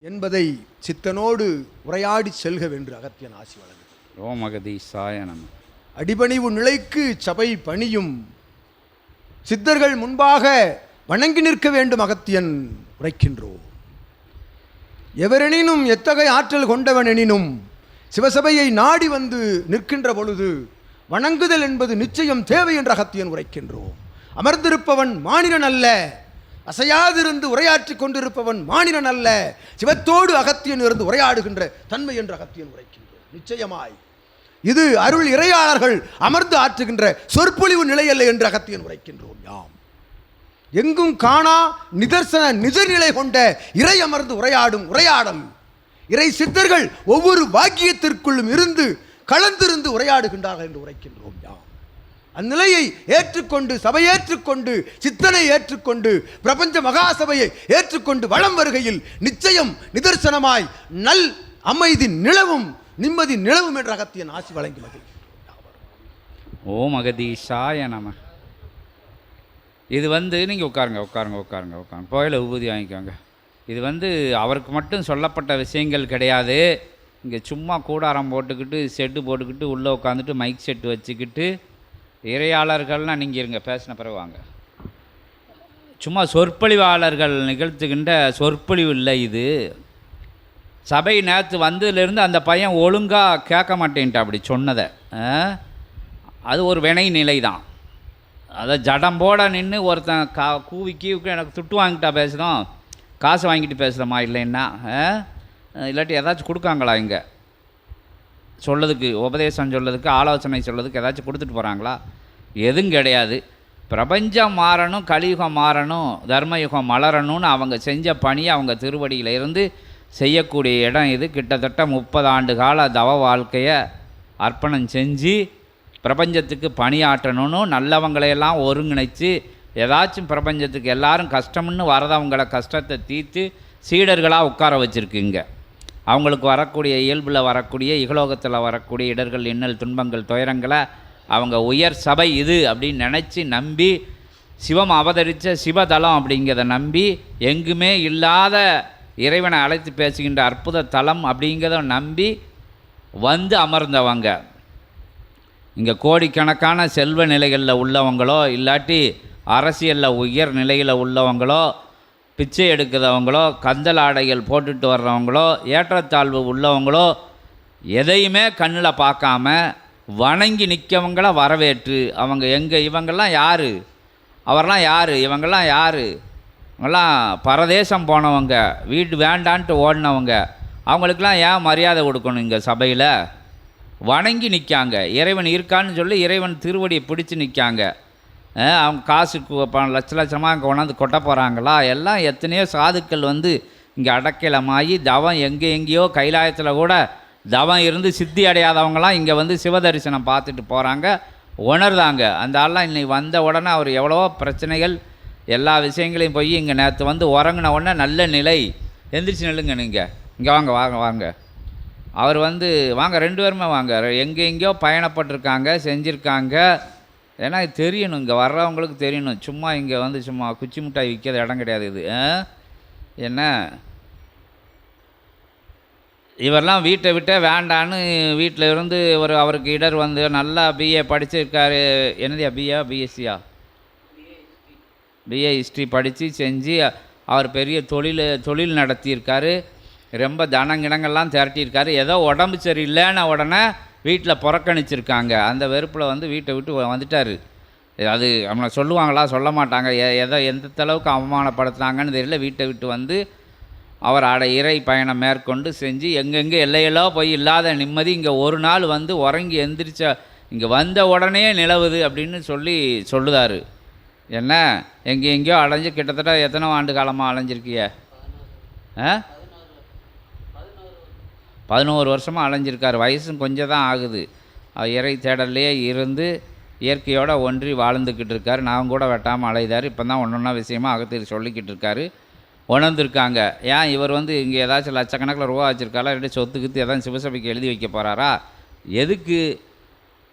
என்பதை சித்தனோடு உரையாடி செல்க வென்று அகத்தியன் ஆசி வழங்கு ஓம் அகதீசாய நம. அடிபணிவு நிலைக்கு சபை பணியும் சித்தர்கள் முன்பாக வணங்கி நிற்க வேண்டும் அகத்தியன் உரைக்கின்றோம். எவரெனினும் எத்தகைய ஆற்றல் கொண்டவனெனினும் சிவசபையை நாடி வந்து நிற்கின்ற பொழுது வணங்குதல் என்பது நிச்சயம் தேவை என்ற அகத்தியன் உரைக்கின்றோம். அமர்ந்திருப்பவன் மானிடன் அல்ல அசையாதிருந்து உரையாற்றிக் கொண்டிருப்பவன் மானிடன் அல்ல. சிவத்தோடு அகத்தியன் இருந்து உரையாடுகின்ற தன்மை என்று அகத்தியன் உரைக்கின்றான். நிச்சயமாய். இது அருள் இறையாளர்கள் அமர்ந்து ஆற்றுகின்ற சொற்பொழிவு நிலையல்ல என்று அகத்தியன் உரைக்கின்றோம் யாம். எங்கும் காணா நிதர்சன நிஜநிலை கொண்ட இறை அமர்ந்து உரையாடும் உரையாடல். இறை சித்தர்கள் ஒவ்வொரு வாக்கியத்திற்குள்ளும் இருந்து கலந்திருந்து உரையாடுகின்றார்கள் என்று உரைக்கின்றோம் யாம். அந்நிலையை ஏற்றுக்கொண்டு சபை ஏற்றுக்கொண்டு சித்தனை ஏற்றுக்கொண்டு பிரபஞ்ச மகாசபையை ஏற்றுக்கொண்டு வளம் வருகையில் நிச்சயம் நிதர்சனமாய் நல் அமைதி நிலவும் நிம்மதி நிலவும் என்ற அகத்தியன் ஆசி வழங்கி ஓ ஓம் நம. இது வந்து நீங்கள் உட்காருங்க உட்காருங்க உட்காருங்க உட்காருங்க. புகையில உபூதி வாங்கிக்கோங்க. இது வந்து அவருக்கு மட்டும் சொல்லப்பட்ட விஷயங்கள் கிடையாது. இங்கே சும்மா கூடாரம் போட்டுக்கிட்டு செட்டு போட்டுக்கிட்டு உள்ளே உட்காந்துட்டு மைக் செட்டு வச்சுக்கிட்டு இறையாளர்கள்னால் நீங்கள் இருங்க பேசின பிறகு வாங்க. சும்மா சொற்பொழிவாளர்கள் நிகழ்த்துகின்ற சொற்பொழிவு இல்லை இது. சபை நேற்று வந்ததுலேருந்து அந்த பையன் ஒழுங்காக கேட்க மாட்டேன்ட்டா அப்படி சொன்னதை. அது ஒரு வினை நிலை தான் அதை ஜடம்போட நின்று ஒருத்தன் கா கூவி கீவுக்கு எனக்கு துட்டு வாங்கிட்டா பேசுகிறோம் காசு வாங்கிட்டு பேசுகிறோமா இல்லைன்னா ஆ? இல்லாட்டி ஏதாச்சும் கொடுக்காங்களா இங்கே? சொல்லதுக்கு உபதேசம் சொல்லதுக்கு ஆலோசனை சொல்லதுக்கு ஏதாச்சும் கொடுத்துட்டு போகிறாங்களா எதுவும் கிடையாது. பிரபஞ்சம் மாறணும் கலியுகம் மாறணும் தர்மயுகம் மலரணும்னு அவங்க செஞ்ச பணியை அவங்க திருவடியில இருந்து செய்யக்கூடிய இடம் இது. கிட்டத்தட்ட முப்பது ஆண்டு கால தவ வாழ்க்கையை அர்ப்பணம் செஞ்சு பிரபஞ்சத்துக்கு பணியாற்றணும்னு நல்லவங்களையெல்லாம் ஒருங்கிணைச்சு ஏதாச்சும் பிரபஞ்சத்துக்கு எல்லாரும் கஷ்டம்னு வரதவங்கள கஷ்டத்தை தீர்த்து சீடர்களாக உட்கார வச்சுருக்குங்க அவங்களுக்கு வரக்கூடிய இயல்பில் வரக்கூடிய இகலோகத்தில் வரக்கூடிய இடர்கள் இன்னல் துன்பங்கள் துயரங்களை அவங்க உயர் சபை இது அப்படின்னு நினச்சி நம்பி சிவம் அவதரித்த சிவதலம் அப்படிங்கிறத நம்பி எங்குமே இல்லாத இறைவனை அழைத்து பேசுகின்ற அற்புத தலம் அப்படிங்கிறத நம்பி வந்து அமர்ந்தவங்க. இங்கே கோடிக்கணக்கான செல்வ நிலைகளில் உள்ளவங்களோ இல்லாட்டி அரசியலில் உயர் நிலையில் உள்ளவங்களோ பிச்சை எடுக்கிறவங்களோ கந்தல் ஆடைகள் போட்டுட்டு வர்றவங்களோ ஏற்றத்தாழ்வு உள்ளவங்களோ எதையுமே கண்ணில் பார்க்காம வணங்கி நிற்கவங்கள வரவேற்று. அவங்க எங்கே இவங்கெல்லாம் யார்? அவரெல்லாம் யார்? இவங்கெல்லாம் யார்? இவங்கெல்லாம் பரதேசம் போனவங்க வீடு வேண்டான்ட்டு ஓடினவங்க. அவங்களுக்கெல்லாம் ஏன் மரியாதை கொடுக்கணும் இங்கே சபையில்? வணங்கி நிற்காங்க இறைவன் இருக்கான்னு சொல்லி இறைவன் திருவடியை பிடிச்சி நிற்காங்க அவங்க காசுக்கு ப- லட்ச லட்சமாக அங்கே கொண்டாந்து கொட்ட போகிறாங்களா எல்லாம் எத்தனையோ சாதுக்கள் வந்து இங்கே அடக்கிலமாகி தவம் எங்கே எங்கேயோ கைலாயத்தில் கூட தவம் இருந்து சித்தி அடையாதவங்களாம் இங்கே வந்து சிவதரிசனம் பார்த்துட்டு போகிறாங்க உணர்தாங்க அந்த ஆள்லாம் இன்னைக்கு வந்த உடனே அவர் எவ்வளவோ பிரச்சனைகள் எல்லா விஷயங்களையும் போய் இங்கே நேற்று வந்து உறங்கின உடனே நல்ல நிலை. எந்திரிச்சு நில்லுங்க நீங்கள் இங்கே வாங்க வாங்க வாங்க. அவர் வந்து வாங்க ரெண்டு பேருமே வாங்க. எங்கே எங்கேயோ பயணப்பட்டிருக்காங்க செஞ்சுருக்காங்க. ஏன்னா இது தெரியணும். இங்கே வர்றவங்களுக்கு தெரியணும். சும்மா இங்கே வந்து சும்மா குச்சி மிட்டாய் விற்கிற இடம் கிடையாது இது. ஆ? என்ன? இவரெல்லாம் வீட்டை விட்டே வேண்டான்னு வீட்டில் இருந்து ஒரு அவருக்கு இடர் வந்து நல்லா பிஏ படிச்சிருக்காரு. என்னதியா பிஏ பிஎஸ்சியா பிஏ ஹிஸ்ட்ரி படித்து செஞ்சு அவர் பெரிய தொழில் தொழில் நடத்தியிருக்காரு. ரொம்ப தனங்கிணங்கள்லாம் திரட்டியிருக்காரு. ஏதோ உடம்பு சரியில்லைன்னு உடனே வீட்டில் புறக்கணிச்சிருக்காங்க. அந்த வெறுப்பில் வந்து வீட்டை விட்டு வந்துட்டார். அது அவனை சொல்லுவாங்களா? சொல்ல மாட்டாங்க. எ எதோ எந்த அளவுக்கு அவமானப்படுத்துனாங்கன்னு தெரியல. வீட்டை விட்டு வந்து அவர் அட இறை பயணம் மேற்கொண்டு செஞ்சு எங்கெங்கே எல்லையெல்லாம் போய் இல்லாத நிம்மதி இங்கே ஒரு நாள் வந்து உறங்கி எந்திரிச்ச இங்கே வந்த உடனே நிலவுது அப்படின்னு சொல்லி சொல்லுதாரு. என்ன? எங்கே எங்கேயோ அலைஞ்சு கிட்டத்தட்ட எத்தனை ஆண்டு காலமாக அலைஞ்சிருக்கிய? ஆ? பதினோரு வருஷமாக அலைஞ்சிருக்கார். வயசும் கொஞ்சம் தான் ஆகுது. இறை தேடல்லையே இருந்து இயற்கையோடு ஒன்றி வாழ்ந்துக்கிட்டு இருக்கார். நான் கூட வெட்டாமல் அலைதார். இப்போ தான் ஒன்று ஒன்றா விஷயமா அகத்தியர் சொல்லிக்கிட்டு இருக்காரு. உணர்ந்துருக்காங்க. ஏன் இவர் வந்து இங்கே ஏதாச்சும் லட்சக்கணக்கில் ரூபா வச்சுருக்காரா? இல்லாட்டி சொத்து கித்து எதாவது சிவசபைக்கு எழுதி வைக்க போகிறாரா எதுக்கு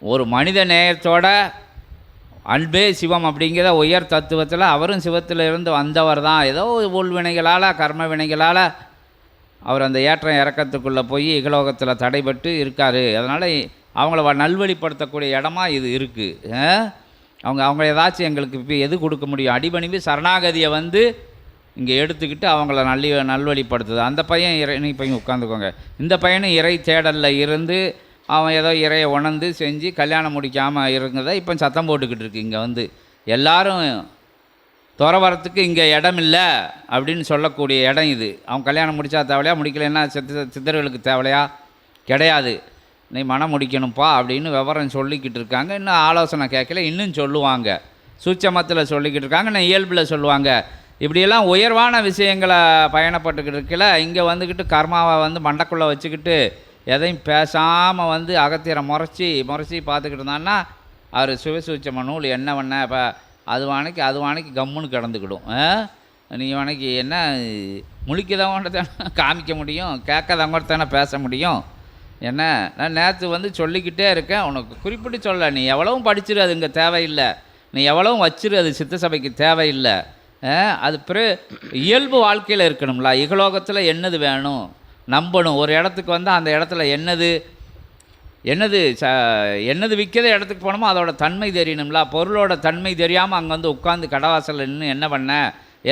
ஒரு மனித நேயத்தோட அன்பே சிவம் அப்படிங்கிற உயர் தத்துவத்தில் அவரும் சிவத்தில் இருந்து வந்தவர் தான் ஏதோ உள்வினைகளால் கர்ம வினைகளால் அவர் அந்த ஏற்றம் இறக்கத்துக்குள்ளே போய் இகலோகத்தில் தடைபட்டு இருக்கார். அதனால் அவங்கள வ- நல்வழிப்படுத்தக்கூடிய இடமா இது இருக்குது அவங்க அவங்க ஏதாச்சும் எங்களுக்கு இப்போ எது கொடுக்க முடியும்? அடிபணிவு சரணாகதியை வந்து இங்கே எடுத்துக்கிட்டு அவங்கள நல்லி நல்வழிப்படுத்துது. அந்த பையன் இறை நீ பையன் உட்காந்துக்கோங்க. இந்த பையனும் இறை தேடலில் இருந்து அவன் ஏதோ இறையை உணர்ந்து செஞ்சு கல்யாணம் முடிக்காமல் இருந்ததை இப்போ சத்தம் போட்டுக்கிட்டு இருக்கு இங்கே வந்து. எல்லாரும் துற வரத்துக்கு இங்கே இடம் இல்லை அப்படின்னு சொல்லக்கூடிய இடம் இது. அவன் கல்யாணம் முடித்தா தேவையா? முடிக்கலைன்னா சித்த சித்தர்களுக்கு தேவையா? கிடையாது. நீ மனம் முடிக்கணும்ப்பா அப்படின்னு விவரம் சொல்லிக்கிட்டு இருக்காங்க. இன்னும் ஆலோசனை கேட்கல. இன்னும் சொல்லுவாங்க. சூட்சமத்தில் சொல்லிக்கிட்டு இருக்காங்க. நான் இயல்பில் சொல்லுவாங்க. இப்படியெல்லாம் உயர்வான விஷயங்களை பயணப்பட்டுக்கிட்டு இருக்கல. இங்கே வந்துக்கிட்டு கர்மாவை வந்து மண்டக்குள்ளே வச்சுக்கிட்டு எதையும் பேசாமல் வந்து அகத்தியரை முறைச்சி முறைச்சி பார்த்துக்கிட்டு இருந்தான்னா அவர் சுவசூச்சம நூல் என்ன பண்ண இப்போ அது வானைக்கு அது வானைக்கு கம்முன்னு கிடந்துக்கிடும். ஆ? நீ வானைக்கு என்ன முழிக்கதவங்க தானே காமிக்க முடியும் கேட்காதவங்க தானே பேச முடியும். என்ன நான் நேற்று வந்து சொல்லிக்கிட்டே இருக்கேன் உனக்கு குறிப்பிட்டு சொல்ல நீ எவ்வளவும் படிச்சிரு அது இங்கே தேவையில்லை. நீ எவ்வளவும் வச்சிரு அது சித்த சபைக்கு தேவையில்லை. அது பிற இயல்பு வாழ்க்கையில் இருக்கணும்ல இகலோகத்தில் என்னது வேணும்? நம்பணும் ஒரு இடத்துக்கு வந்து அந்த இடத்துல என்னது? என்னது ச என்னது விற்கிற இடத்துக்கு போனோமோ அதோட தன்மை தெரியணும்ல. பொருளோட தன்மை தெரியாமல் அங்கே வந்து உட்காந்து கடவாசலில் நின்று என்ன பண்ண?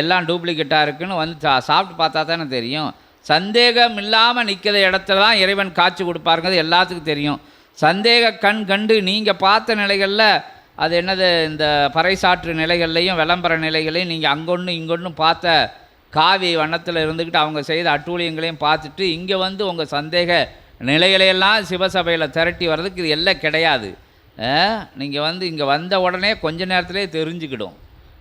எல்லாம் டூப்ளிகேட்டாக இருக்குன்னு வந்து சா சாப்பிட்டு பார்த்தா தானே தெரியும். சந்தேகம் இல்லாமல் நிற்கிற இடத்துல தான் இறைவன் காட்சி கொடுப்பாருங்கிறது எல்லாத்துக்கும் தெரியும். சந்தேக கண் கண்டு நீங்கள் பார்த்த நிலைகளில் அது என்னது இந்த பறைசாற்று நிலைகள்லையும் விளம்பர நிலைகளையும் நீங்கள் அங்கொன்று இங்கொன்றும் பார்த்த காவி வண்ணத்தில் இருந்துக்கிட்டு அவங்க செய்த அட்டூழியங்களையும் பார்த்துட்டு இங்கே வந்து உங்கள் சந்தேக நிலைகளையெல்லாம் சிவசபையில் திரட்டி வர்றதுக்கு இது எல்லாம் கிடையாது. நீங்கள் வந்து இங்கே வந்த உடனே கொஞ்ச நேரத்திலே தெரிஞ்சுக்கிடும்.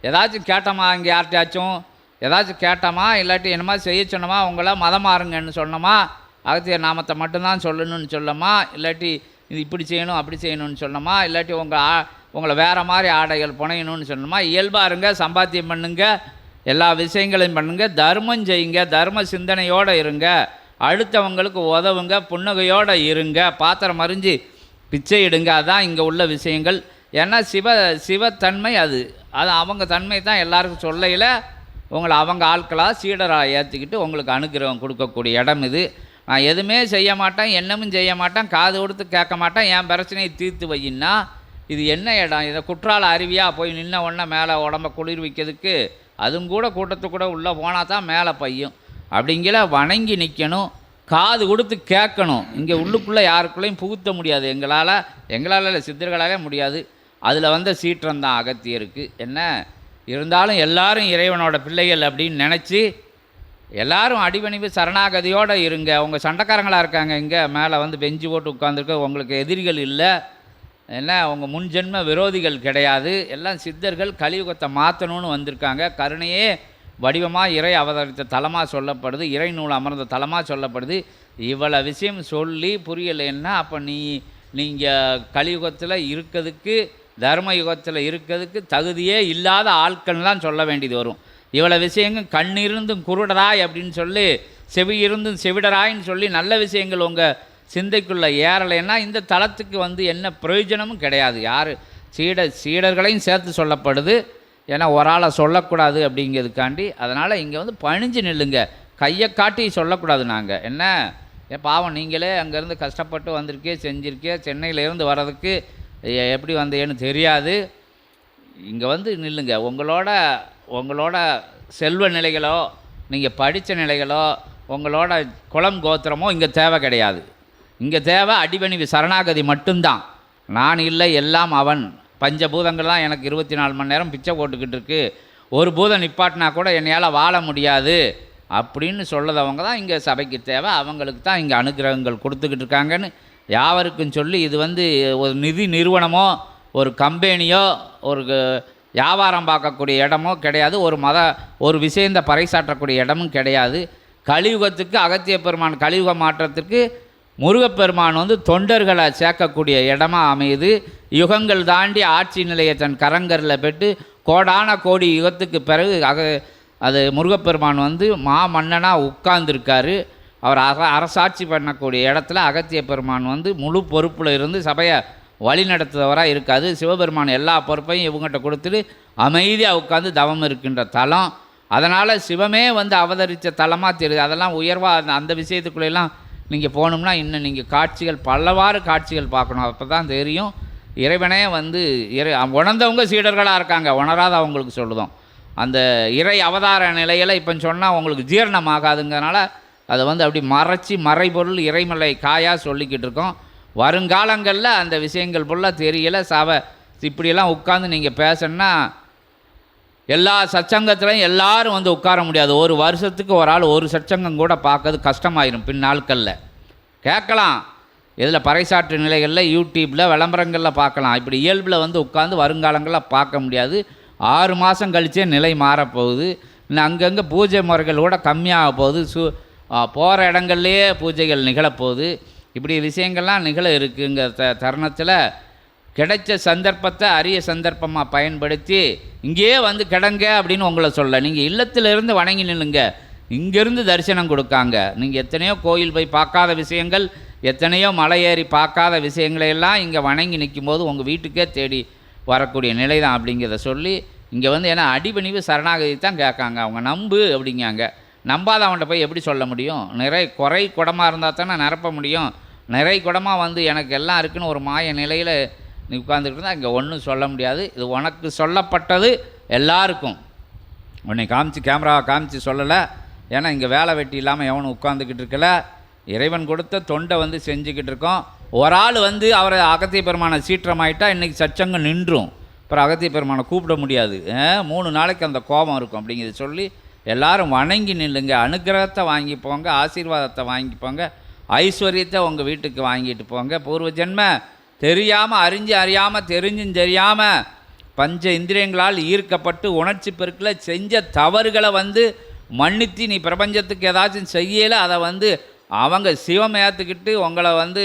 ஏதாச்சும் கேட்டோமா இங்கே யார்கிட்டயாச்சும்? ஏதாச்சும் கேட்டோமா? இல்லாட்டி என்னமா செய்ய சொன்னோமா? உங்களை மதம் மாறுங்கன்னு சொன்னோமா? அகத்தியர் நாமத்தை மட்டும்தான் சொல்லணும்னு சொல்லமா இல்லாட்டி இது இப்படி செய்யணும் அப்படி செய்யணும்னு சொன்னோமா? இல்லாட்டி உங்கள் ஆ உங்களை வேறு மாதிரி ஆடைகள் புனையணும்னு சொன்னோமா? இயல்பாக இருங்க சம்பாத்தியம் பண்ணுங்க எல்லா விஷயங்களையும் பண்ணுங்கள் தர்மம் செய்யுங்க தர்ம சிந்தனையோடு இருங்க. அடுத்தவங்களுக்கு உதவுங்க புன்னகையோடு இருங்க பாத்திரம் அறிஞ்சு பிச்சை இடுங்க அதான் இங்கே உள்ள விஷயங்கள். ஏன்னா சிவ சிவத்தன்மை அது. அது அவங்க தன்மை தான் எல்லாருக்கும் சொல்லையில் உங்களை அவங்க ஆட்களாக சீடராக ஏற்றிக்கிட்டு உங்களுக்கு அனுகிரகம் கொடுக்கக்கூடிய இடம் இது. நான் எதுவுமே செய்ய மாட்டேன் என்னமும் செய்ய மாட்டேன் காது கொடுத்து கேட்க மாட்டேன் என் பிரச்சனையை தீர்த்து வையின்னா இது என்ன இடம்? இதை குற்றால அருவியாக போய் நின்ன உடனே மேலே உடம்ப குளிர் வைக்கிறதுக்கு அதுவும் கூட கூட்டத்துக்கு கூட உள்ளே போனால் தான் மேலே பையும். அப்படிங்கிற வணங்கி நிற்கணும் காது கொடுத்து கேட்கணும். இங்கே உள்ளுக்குள்ளே யாருக்குள்ளேயும் புகுத்த முடியாது. எங்களால் எங்களால் இல்லை சித்தர்களாலே முடியாது. அதில் வந்த சீற்றம் தான் அகத்தியருக்கு. என்ன? இருந்தாலும் எல்லாரும் இறைவனோட பிள்ளைகள் அப்படின்னு நினச்சி எல்லாரும் அடிபணிவு சரணாகதியோடு இருங்க. உங்கள் சண்டைக்காரங்களாக இருக்காங்க இங்கே. மேலே வந்து பெஞ்சு போட்டு உட்காந்துருக்க உங்களுக்கு எதிரிகள் இல்லை. என்ன? உங்கள் முன்ஜென்ம விரோதிகள் கிடையாது. எல்லாம் சித்தர்கள் கலியுகத்தை மாற்றணும்னு வந்திருக்காங்க. கருணையே வடிவமாக இறை அவதரித்த தலமாக சொல்லப்படுது இறை நூல் அமர்ந்த தலமாக சொல்லப்படுது. இவ்வளோ விஷயம் சொல்லி புரியலைன்னா அப்போ நீ நீங்கள் கலியுகத்தில் இருக்கிறதுக்கு தர்ம யுகத்தில் இருக்கிறதுக்கு தகுதியே இல்லாத ஆட்கள்லாம் சொல்ல வேண்டியது வரும். இவ்வளோ விஷயங்கள் கண்ணிருந்தும் குருடராய் அப்படின்னு சொல்லி செவி இருந்தும் செவிடராயின்னு சொல்லி நல்ல விஷயங்கள் உங்கள் சிந்தைக்குள்ளே ஏறலைன்னா இந்த தளத்துக்கு வந்து என்ன பிரயோஜனமும் கிடையாது. யார் சீட சீடர்களையும் சேர்த்து சொல்லப்படுது. ஏன்னா ஒரு ஆளை சொல்லக்கூடாது அப்படிங்கிறதுக்காண்டி அதனால் இங்கே வந்து பணிஞ்சு நில்லுங்க. கையை காட்டி சொல்லக்கூடாது நாங்கள் என்ன? ஏன் பாவம் நீங்களே அங்கேருந்து கஷ்டப்பட்டு வந்திருக்கே செஞ்சுருக்கே சென்னையிலேருந்து வர்றதுக்கு எப்படி வந்தேன்னு தெரியாது. இங்கே வந்து நில்லுங்க. உங்களோட உங்களோட செல்வ நிலைகளோ நீங்கள் படித்த நிலைகளோ உங்களோட குளம் கோத்திரமோ இங்கே தேவை கிடையாது. இங்கே தேவை அடிபணிவு சரணாகதி மட்டும்தான். நான் இல்லை எல்லாம் அவன். பஞ்சபூதங்கள்லாம் எனக்கு இருபத்தி நாலு மணி நேரம் பிச்சை போட்டுக்கிட்டு இருக்குது ஒரு பூதம் நிப்பாட்டினா கூட என்னையால் வாழ முடியாது. அப்படின்னு சொல்லதவங்க தான் இங்கே சபைக்கு தேவை. அவங்களுக்கு தான் இங்கே அனுகிரகங்கள் கொடுத்துக்கிட்டு இருக்காங்கன்னு யாவருக்கும் சொல்லி இது வந்து ஒரு நிதி நிறுவனமோ ஒரு கம்பெனியோ ஒரு வியாபாரம் பார்க்கக்கூடிய இடமோ கிடையாது. ஒரு மத ஒரு விஷயந்த பறைசாற்றக்கூடிய இடமும் கிடையாது. கலியுகத்துக்கு அகத்திய பெருமான் கலியுக மாற்றத்துக்கு முருகப்பெருமான் வந்து தொண்டர்களை சேர்க்கக்கூடிய இடமா அமையுது. யுகங்கள் தாண்டி ஆட்சி நிலையை தன் கரங்கரில் பெற்று கோடான கோடி யுகத்துக்கு பிறகு அக அது முருகப்பெருமான் வந்து மா மன்னனாக உட்கார்ந்துருக்காரு. அவர் அக அரசாட்சி பண்ணக்கூடிய இடத்துல அகத்திய பெருமான் வந்து முழு பொறுப்பில் இருந்து சபையை வழிநடத்துறவராக இருக்காது சிவபெருமான் எல்லா பொறுப்பையும் இவங்ககிட்ட கொடுத்துட்டு அமைதியாக உட்காந்து தவம் இருக்கின்ற தலம். அதனால் சிவமே வந்து அவதரித்த தலமாக தெரியுது. அதெல்லாம் உயர்வாக அந்த அந்த விஷயத்துக்குள்ளெல்லாம் நீங்கள் போகணும்னா இன்னும் நீங்கள் காட்சிகள் பலவாறு காட்சிகள் பார்க்கணும். அப்போ தான் தெரியும். இறைவனே வந்து இறை உணர்ந்தவங்க சீடர்களாக இருக்காங்க. உணராத அவங்களுக்கு சொல்லுதோம். அந்த இறை அவதார நிலையில் இப்போ சொன்னால் உங்களுக்கு ஜீரணமாகாதுங்கிறனால அதை வந்து அப்படி மறைச்சி மறைபொருள் இறைமலை காயாக சொல்லிக்கிட்டு இருக்கோம். வருங்காலங்களில் அந்த விஷயங்கள் ஃபுல்லாக தெரியலை. சவ இப்படியெல்லாம் உட்காந்து நீங்கள் பேசணுன்னா எல்லா சச்சங்கத்துலையும் எல்லாரும் வந்து உட்கார முடியாது. ஒரு வருஷத்துக்கு ஒரு ஆள் ஒரு சச்சங்கம் கூட பார்க்கறது கஷ்டமாயிரும் பின் நாட்களில். கேட்கலாம். இதில் பறைசாற்று நிலைகளில் யூடியூப்பில் விளம்பரங்களில் பார்க்கலாம். இப்படி இயல்பில் வந்து உட்காந்து வருங்காலங்களில் பார்க்க முடியாது. ஆறு மாதம் கழிச்சே நிலை மாறப்போகுது. இன்னும் அங்கங்கே பூஜை முறைகள் கூட கம்மியாக போகுது. சு போகிற இடங்கள்லையே பூஜைகள் நிகழப்போகுது. இப்படி விஷயங்கள்லாம் நிகழ இருக்குங்கிற த தருணத்தில் கிடைச்ச சந்தர்ப்பத்தை அரிய சந்தர்ப்பமாக பயன்படுத்தி இங்கேயே வந்து கிடங்க அப்படின்னு உங்களை சொல்ல. நீங்கள் இல்லத்திலிருந்து வணங்கி நில்லுங்க. இங்கேருந்து தரிசனம் கொடுக்காங்க. நீங்கள் எத்தனையோ கோயில் போய் பார்க்காத விஷயங்கள் எத்தனையோ மலை ஏறி பார்க்காத விஷயங்களை எல்லாம் இங்கே வணங்கி நிற்கும் போது உங்கள் வீட்டுக்கே தேடி வரக்கூடிய நிலை தான் அப்படிங்கிறத சொல்லி இங்கே வந்து ஏன்னா அடிபணிவு சரணாகதி தான் கேட்காங்க. அவங்க நம்பு அப்படிங்காங்க. நம்பாத அவன்கிட்ட போய் எப்படி சொல்ல முடியும்? நிறை குறை குடமாக இருந்தால் தானே நிரப்ப முடியும். நிறை குடமாக வந்து எனக்கு எல்லாம் இருக்குன்னு ஒரு மாய நிலையில் நீ உட்காந்துக்கிட்டு இருந்தால் இங்கே ஒன்றும் சொல்ல முடியாது. இது உனக்கு சொல்லப்பட்டது எல்லாருக்கும். உன்னை காமிச்சு கேமரா காமிச்சு சொல்லலை. ஏன்னா இங்கே வேலை வெட்டி இல்லாமல் எவனும் உட்காந்துக்கிட்டு இருக்கல. இறைவன் கொடுத்த தொண்டை வந்து செஞ்சுக்கிட்டு இருக்கோம். ஒரு ஆள் வந்து அவரை அகத்திய பெருமானை சீற்றமாயிட்டா இன்றைக்கி சச்சங்கம் நின்றும். அப்புறம் அகத்திய பெருமானை கூப்பிட முடியாது. மூணு நாளைக்கு அந்த கோபம் இருக்கும் அப்படிங்கிறத சொல்லி எல்லாரும் வணங்கி நில்லுங்க. அனுக்கிரகத்தை வாங்கி போங்க ஆசீர்வாதத்தை வாங்கி போங்க. ஐஸ்வர்யத்தை உங்கள் வீட்டுக்கு வாங்கிட்டு போங்க. பூர்வ ஜென்ம தெரியாமல் அறிஞ்சு அறியாமல் தெரிஞ்சும் தெரியாமல் பஞ்ச இந்திரியங்களால் ஈர்க்கப்பட்டு உணர்ச்சி பெருக்கில் செஞ்ச தவறுகளை வந்து மன்னித்து நீ பிரபஞ்சத்துக்கு ஏதாச்சும் செய்யலை அதை வந்து அவங்க சிவம் ஏற்றுக்கிட்டு உங்களை வந்து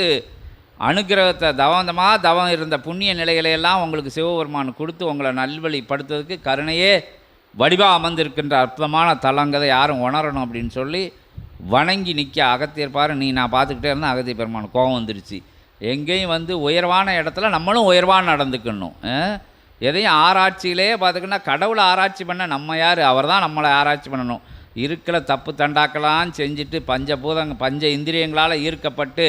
அனுக்கிரகத்தை தவந்தமாக தவம் இருந்த புண்ணிய நிலைகளையெல்லாம் உங்களுக்கு சிவபெருமான் கொடுத்து உங்களை நல்வழிப்படுத்துறதுக்கு கருணையே வடிவாக அமர்ந்திருக்கின்ற அற்புதமான தலங்கதை யாரும் உணரணும் அப்படின்னு சொல்லி வணங்கி நிற்க அகத்தியர் நீ நான் பார்த்துக்கிட்டே இருந்தால் அகத்திய பெருமான் கோபம் வந்துருச்சு. எங்கேயும் வந்து உயர்வான இடத்துல நம்மளும் உயர்வாக நடந்துக்கணும். எதையும் ஆராய்ச்சியிலே பார்த்துக்கிட்டா கடவுளை ஆராய்ச்சி பண்ண நம்ம யார்? அவர் தான் நம்மளை ஆராய்ச்சி பண்ணணும். இருக்கிற தப்பு தண்டாக்கெல்லாம் செஞ்சுட்டு பஞ்சபூதங்க பஞ்ச இந்திரியங்களால் ஈர்க்கப்பட்டு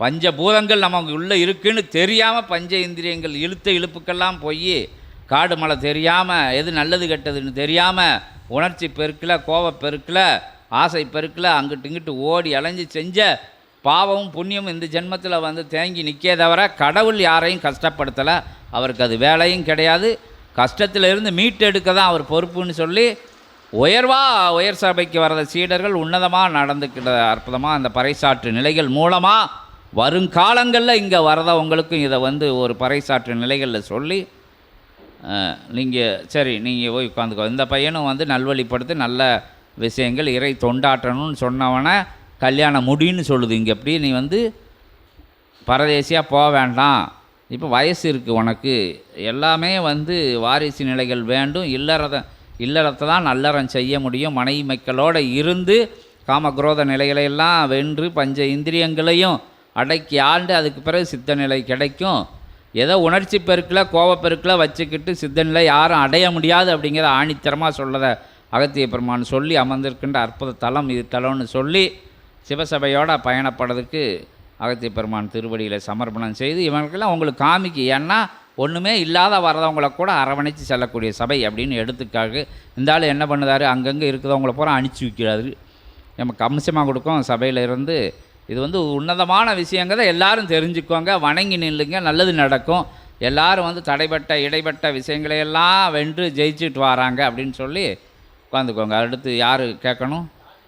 பஞ்சபூதங்கள் நமக்கு உள்ளே இருக்குன்னு தெரியாமல் பஞ்ச இந்திரியங்கள் இழுத்த இழுப்புக்கெல்லாம் போய் காடு மலை தெரியாமல் எது நல்லது கெட்டதுன்னு தெரியாமல் உணர்ச்சி பெருக்கில் கோவ பெருக்கில் ஆசை பெருக்கில் அங்கிட்டு இங்கிட்டு ஓடி அலைஞ்சு செஞ்ச பாவமும் புண்ணியமும் இந்த ஜென்மத்தில் வந்து தேங்கி நிற்கே தவிர கடவுள் யாரையும் கஷ்டப்படுத்தலை. அவருக்கு அது வேலையும் கிடையாது. கஷ்டத்தில் இருந்து மீட்டெடுக்க தான் அவர் பொறுப்புன்னு சொல்லி உயர்வாக உயர் சபைக்கு வர்ற சீடர்கள் உன்னதமாக நடந்துக்கிற அற்புதமாக அந்த பறைசாற்று நிலைகள் மூலமாக வருங்காலங்களில் இங்கே வரதவங்களுக்கும் இதை வந்து ஒரு பறைசாற்று நிலைகளில் சொல்லி நீங்கள் சரி நீங்கள் போய் உட்காந்துக்கோ. இந்த பையனும் வந்து நல்வழிப்படுத்தி நல்ல விஷயங்கள் இறை தொண்டாற்றணும்னு சொன்னவனை கல்யாணம் முடின்னு சொல்லுது. இங்கே எப்படி நீ வந்து பரதேசியாக போக வேண்டாம். இப்போ வயசு இருக்குது உனக்கு. எல்லாமே வந்து வாரிசு நிலைகள் வேண்டும். இல்லறத இல்லறத்தை தான் நல்லறம் செய்ய முடியும். மனைவி மக்களோடு இருந்து காமக்ரோத நிலைகளையெல்லாம் வென்று பஞ்ச இந்திரியங்களையும் அடக்கி ஆண்டு அதுக்கு பிறகு சித்த நிலை கிடைக்கும். ஏதோ உணர்ச்சி பெருக்கில் கோவப்பெருக்கில் வச்சுக்கிட்டு சித்த நிலை யாரும் அடைய முடியாது அப்படிங்கிறத ஆணித்தரமாக சொல்லதை அகத்திய பெருமான் சொல்லி அமர்ந்திருக்கின்ற அற்புத தலம் இது தலம்னு சொல்லி சிவசபையோட பயணப்படுறதுக்கு அகத்திய பெருமான் திருவடியில் சமர்ப்பணம் செய்து இவங்களுக்கெல்லாம் உங்களுக்கு காமிக்கு. ஏன்னா ஒன்றுமே இல்லாத வரதவங்களை கூட அரவணைச்சு செல்லக்கூடிய சபை அப்படின்னு எடுத்துக்காக இந்த ஆள் என்ன பண்ணுதாரு? அங்கங்கே இருக்கிறவங்கள பூரா அனுப்பிச்சி வைக்கிறாரு. நமக்கு அம்சமாக கொடுக்கும் சபையில் இருந்து. இது வந்து உன்னதமான விஷயங்கிறத எல்லாரும் தெரிஞ்சுக்கோங்க. வணங்கி நில்லுங்க. நல்லது நடக்கும். எல்லாரும் வந்து தடைப்பட்ட இடைப்பட்ட விஷயங்களையெல்லாம் வென்று ஜெயிச்சுட்டு வராங்க அப்படின்னு சொல்லி உட்காந்துக்கோங்க. அடுத்து யார் கேட்கணும்?